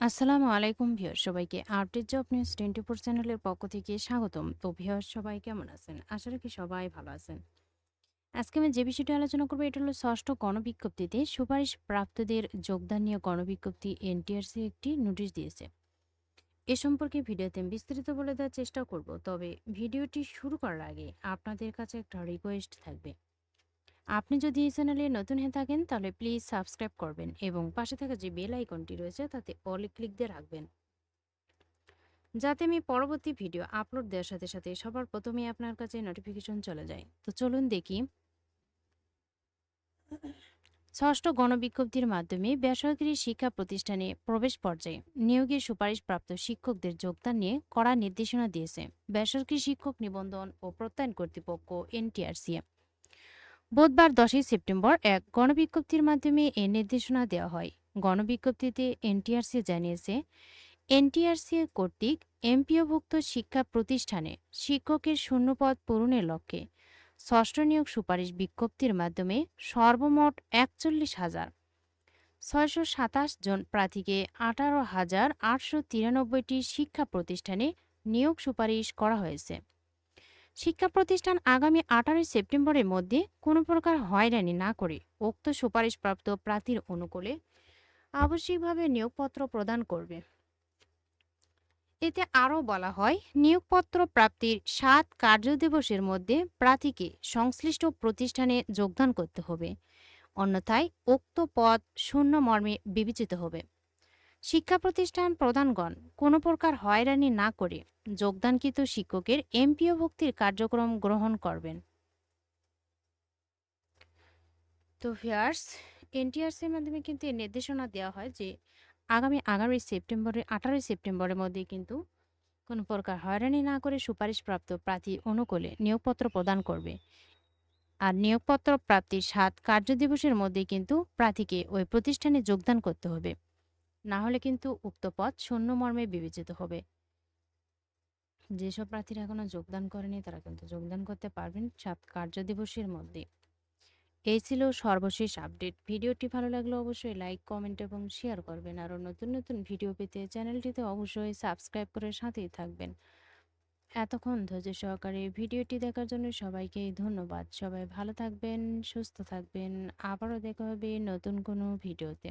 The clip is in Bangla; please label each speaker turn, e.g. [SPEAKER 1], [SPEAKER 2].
[SPEAKER 1] আসসালামু আলাইকুম ভিউয়ার সবাইকে update job news twenty four চ্যানেলের পক্ষ থেকে স্বাগতম। তো ভিউয়ার সবাই কেমন আছেন? আশা রাখি সবাই ভালো আছেন। আজকে আমি যে বিষয়টি আলোচনা করব, এটা হলো ষষ্ঠ গণবিজ্ঞপ্তিতে সুপারিশ প্রাপ্তদের যোগদান নিয়ে গণবিজ্ঞপ্তি এনটিআরসি একটি নোটিশ দিয়েছে। এ সম্পর্কে ভিডিওতে বিস্তারিত বলে দেওয়ার চেষ্টা করব, তবে ভিডিওটি শুরু করার আগে আপনাদের কাছে একটা রিকোয়েস্ট থাকবে। আপনি যদি এই চ্যানেলে নতুন হয়ে থাকেন, তাহলে প্লিজ সাবস্ক্রাইব করবেন এবং পাশে থাকা যে বেল আইকনটি রয়েছে, তাতে অল ক্লিক দিয়ে রাখবেন। যাতে আমি পরবর্তী ভিডিও আপলোড দেওয়ার সাথে সাথে সবার প্রথমে আপনার কাছে নোটিফিকেশন চলে যায়। তো চলুন দেখি। ষষ্ঠ গণবিজ্ঞপ্তির মাধ্যমে বেসরকারি শিক্ষা প্রতিষ্ঠানে প্রবেশ পর্যায়ে নিয়োগের সুপারিশপ্রাপ্ত শিক্ষকদের যোগদান নিয়ে কড়া নির্দেশনা দিয়েছে বেসরকারি শিক্ষক নিবন্ধন ও প্রত্যয়ন কর্তৃপক্ষ এনটিআরসি বুধবার দশই সেপ্টেম্বর এক গণবিজ্ঞপ্তির মাধ্যমে এ নির্দেশনা দেওয়া হয়। গণবিজ্ঞপ্তিতে এনটিআরসি জানিয়েছে, এনটিআরসি কর্তৃক এমপিওভুক্ত শিক্ষা প্রতিষ্ঠানে শিক্ষকের শূন্যপদ পূরণের লক্ষ্যে ষষ্ঠ নিয়োগ সুপারিশ বিজ্ঞপ্তির মাধ্যমে সর্বমোট একচল্লিশ হাজার ছয়শো সাতাশ জন প্রার্থীকে আঠারো হাজার আটশো তিরানব্বইটি শিক্ষা প্রতিষ্ঠানে নিয়োগ সুপারিশ করা হয়েছে। শিক্ষা প্রতিষ্ঠান আগামী আঠারোই সেপ্টেম্বরের মধ্যে কোনো প্রকার হয়রানি না করে উক্ত সুপারিশপ্রাপ্ত প্রার্থীর অনুকূলে আবশ্যিকভাবে নিয়োগপত্র প্রদান করবে। এতে আরও বলা হয়, নিয়োগপত্র প্রাপ্তির সাত কার্যদিবসের মধ্যে প্রার্থীকে সংশ্লিষ্ট প্রতিষ্ঠানে যোগদান করতে হবে। অন্যথায় উক্ত পদ শূন্য মর্মে বিবেচিত হবে। শিক্ষা প্রতিষ্ঠান প্রদানগণ কোনো প্রকার হয়রানি না করে যোগদানকৃত শিক্ষকের এমপিও ভক্তির কার্যক্রম গ্রহণ করবেন। তো ভিয়ার্স এনটিআরসির মাধ্যমে কিন্তু নির্দেশনা দেওয়া হয় যে আগামী আগামী সেপ্টেম্বরে আঠারোই সেপ্টেম্বরের মধ্যে কিন্তু কোনো প্রকার হয়রানি না করে সুপারিশপ্রাপ্ত প্রার্থী অনুকূলে নিয়োগপত্র প্রদান করবে। আর নিয়োগপত্র প্রাপ্তির সাত কার্যদিবসের মধ্যে কিন্তু প্রার্থীকে ওই প্রতিষ্ঠানে যোগদান করতে হবে। না হলে কিন্তু উক্ত পদ শূন্য মর্মে বিবেচিত হবে। যেসব প্রার্থীরা এখনও যোগদান করেনি, তারা কিন্তু যোগদান করতে পারবেন সাত কার্যদিবসের মধ্যে। এই ছিল সর্বশেষ আপডেট। ভিডিওটি ভালো লাগলে অবশ্যই লাইক, কমেন্ট এবং শেয়ার করবেন। আরও নতুন নতুন ভিডিও পেতে চ্যানেলটিতে অবশ্যই সাবস্ক্রাইব করে সাথেই থাকবেন। এতক্ষণ ধৈর্য সহকারে ভিডিওটি দেখার জন্য সবাইকে ধন্যবাদ। সবাই ভালো থাকবেন, সুস্থ থাকবেন। আবারও দেখা হবে নতুন কোনো ভিডিওতে।